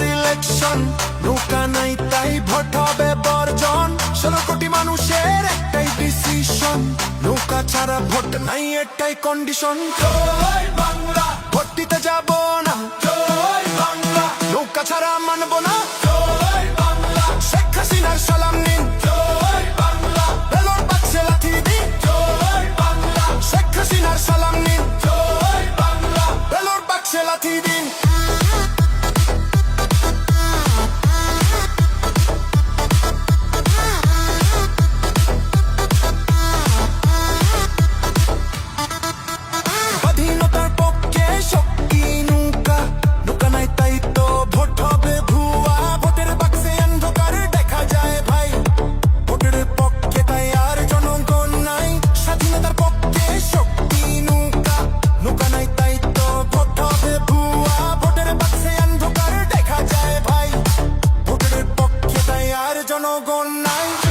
Election নৌকা নাই তাই ভোট হবে বর্জন। ষোলো কোটি মানুষের একটাই ডিসিশন নৌকা ছাড়া ভোট নাই, এটাই কন্ডিশন বাংলা। ভোট দিতে যাব না। বাংলা। নৌকা ছাড়া মানব না। বাংলা। শেখ হাসিনার সালাম নিন। দিন। বাংলা। শেখ হাসিনার সালাম নিন। বাংলা। বেলুন বাক্সে লাথি দিন। জনগণ নাই।